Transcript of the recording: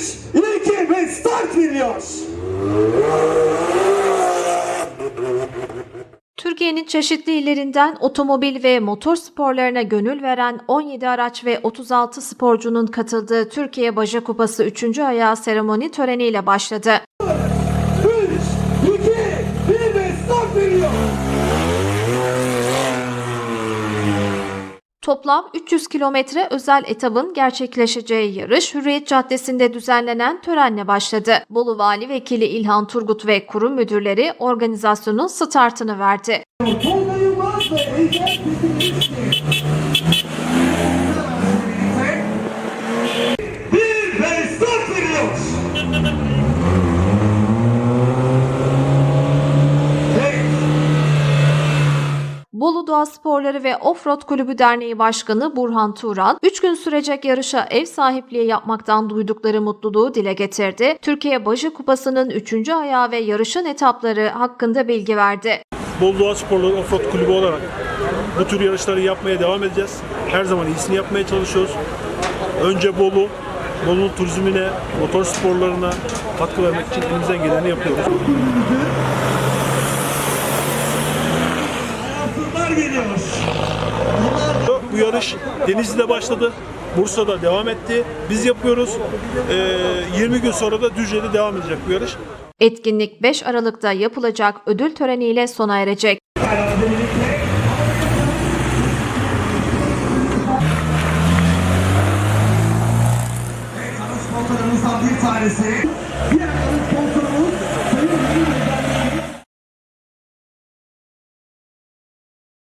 3, 2 ve start veriliyor. Türkiye'nin çeşitli illerinden otomobil ve motor sporlarına gönül veren 17 araç ve 36 sporcunun katıldığı Türkiye Baja Kupası 3. ayağı seremoni töreniyle başladı. 3, 2, 1 ve start veriliyor. Toplam 300 kilometre özel etabın gerçekleşeceği yarış Hürriyet Caddesi'nde düzenlenen törenle başladı. Bolu Vali Vekili İlhan Turgut ve kurum müdürleri organizasyonun startını verdi. Bir ve start veriliyor. Bolu Doğa Sporları ve Offroad Kulübü Derneği Başkanı Burhan Turan, 3 gün sürecek yarışa ev sahipliği yapmaktan duydukları mutluluğu dile getirdi. Türkiye Baja Kupası'nın 3. ayağı ve yarışın etapları hakkında bilgi verdi. Bolu Doğa Sporları Offroad Kulübü olarak bu tür yarışları yapmaya devam edeceğiz. Her zaman iyisini yapmaya çalışıyoruz. Önce Bolu, Bolu'nun turizmine, motor sporlarına katkı vermek için elimizden geleni yapıyoruz. Altınlar geliyor. Bu yarış Denizli'de başladı. Bursa'da devam etti. Biz yapıyoruz. Ee, 20 gün sonra da Düzce'de devam edecek bu yarış. Etkinlik 5 Aralık'ta yapılacak ödül töreniyle sona erecek. Bir tanesi